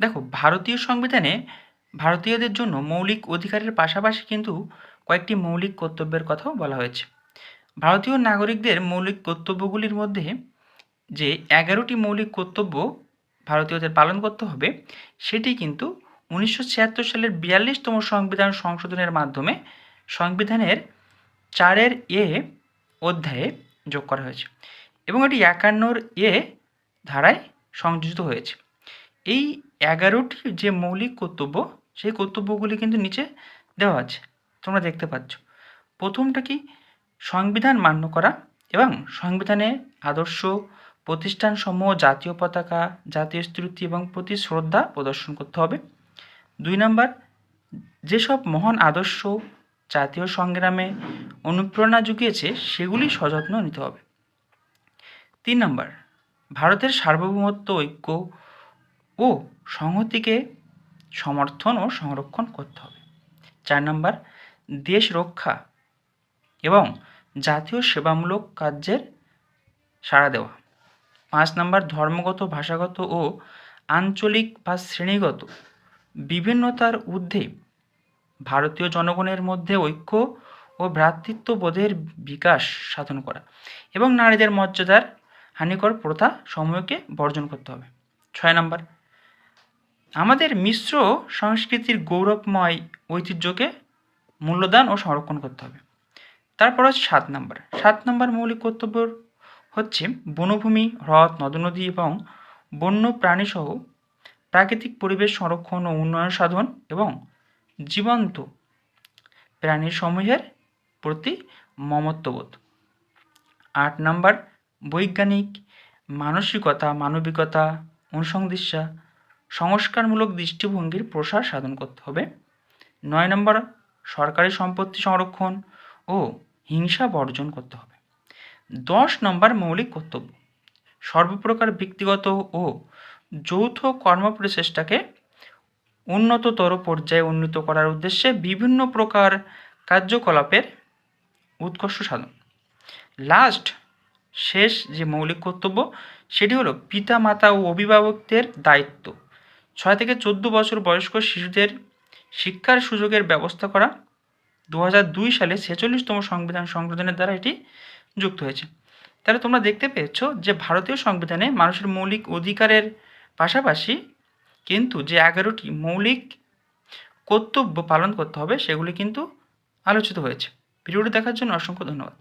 দেখো, ভারতীয় সংবিধানে ভারতীয়দের জন্য মৌলিক অধিকারের পাশাপাশি কিন্তু কয়েকটি মৌলিক কর্তব্যের কথাও বলা হয়েছে। ভারতীয় নাগরিকদের মৌলিক কর্তব্যগুলির মধ্যে যে এগারোটি মৌলিক কর্তব্য ভারতীয়দের পালন করতে হবে, সেটি কিন্তু উনিশশো ছিয়াত্তর সালের বিয়াল্লিশতম সংবিধান সংশোধনের মাধ্যমে সংবিধানের চারের এ অধ্যায়ে যোগ করা হয়েছে এবং এটি একান্নর এ ধারায় সংযোজিত হয়েছে। এই এগারোটি যে মৌলিক কর্তব্য, সেই কর্তব্যগুলি কিন্তু নিচে দেওয়া আছে। তোমরা দেখতে পাচ্ছ। প্রথমটা কি? সংবিধান মান্য করা এবং সংবিধানে আদর্শ, প্রতিষ্ঠানসমূহ, জাতীয় পতাকা, জাতীয় স্তুতি এবং প্রতি শ্রদ্ধা প্রদর্শন করতে হবে। দুই নম্বর, যেসব মহান আদর্শ জাতীয় সংগ্রামে অনুপ্রেরণা জুগিয়েছে, সেগুলি সযত্ন নিতে হবে। তিন নম্বর, ভারতের সার্বভৌমত্ব ঐক্য ও সংহতিকে সমর্থন ও সংরক্ষণ করতে হবে। চার নম্বর, দেশ রক্ষা এবং জাতীয় সেবামূলক কার্যের সাড়া দেওয়া। পাঁচ নম্বর, ধর্মগত, ভাষাগত ও আঞ্চলিক বা শ্রেণীগত বিভিন্নতার ঊর্ধ্বে ভারতীয় জনগণের মধ্যে ঐক্য ও ভ্রাতৃত্ববোধের বিকাশ সাধন করা এবং নারীদের মর্যাদার হানিকর প্রথা সমূহকে বর্জন করতে হবে। ছয় নম্বর আমাদের মিশ্র সংস্কৃতির গৌরবময় ঐতিহ্যকে মূল্যদান ও সংরক্ষণ করতে হবে। তারপর হচ্ছে সাত নম্বর। সাত নম্বর মৌলিক কর্তব্য হচ্ছে বনভূমি, হ্রদ, নদনদী এবং বন্য প্রাণীসহ প্রাকৃতিক পরিবেশ সংরক্ষণ ও উন্নয়ন সাধন এবং জীবন্ত প্রাণী সমূহের প্রতি মমত্ববোধ। আট নম্বর, বৈজ্ঞানিক মানসিকতা, মানবিকতা অনুসংদিশা সংস্কারমূলক দৃষ্টিভঙ্গির প্রসার সাধন করতে হবে। নয় নম্বর, সরকারি সম্পত্তি সংরক্ষণ ও হিংসা বর্জন করতে হবে। দশ নম্বর, মৌলিক কর্তব্য। সর্বপ্রকার ব্যক্তিগত ও যৌথ কর্মপ্রচেষ্টাকে উন্নততর পর্যায়ে উন্নীত করার উদ্দেশ্যে বিভিন্ন প্রকার কার্যকলাপের উৎকর্ষ সাধন। লাস্ট, শেষ যে মৌলিক কর্তব্য, সেটি হলো পিতা মাতা ও অভিভাবকদের দায়িত্ব। ছয় থেকে চোদ্দ বছর বয়স্ক শিশুদের শিক্ষার সুযোগের ব্যবস্থা করা দু দুই সালে ছেচল্লিশতম সংবিধান সংশোধনের দ্বারা এটি যুক্ত হয়েছে। তাহলে তোমরা দেখতে পেয়েছ যে ভারতীয় সংবিধানে মানুষের মৌলিক অধিকারের পাশাপাশি কিন্তু যে এগারোটি মৌলিক কর্তব্য পালন করতে হবে সেগুলি কিন্তু আলোচিত হয়েছে। ভিডিওটি দেখার জন্য অসংখ্য ধন্যবাদ।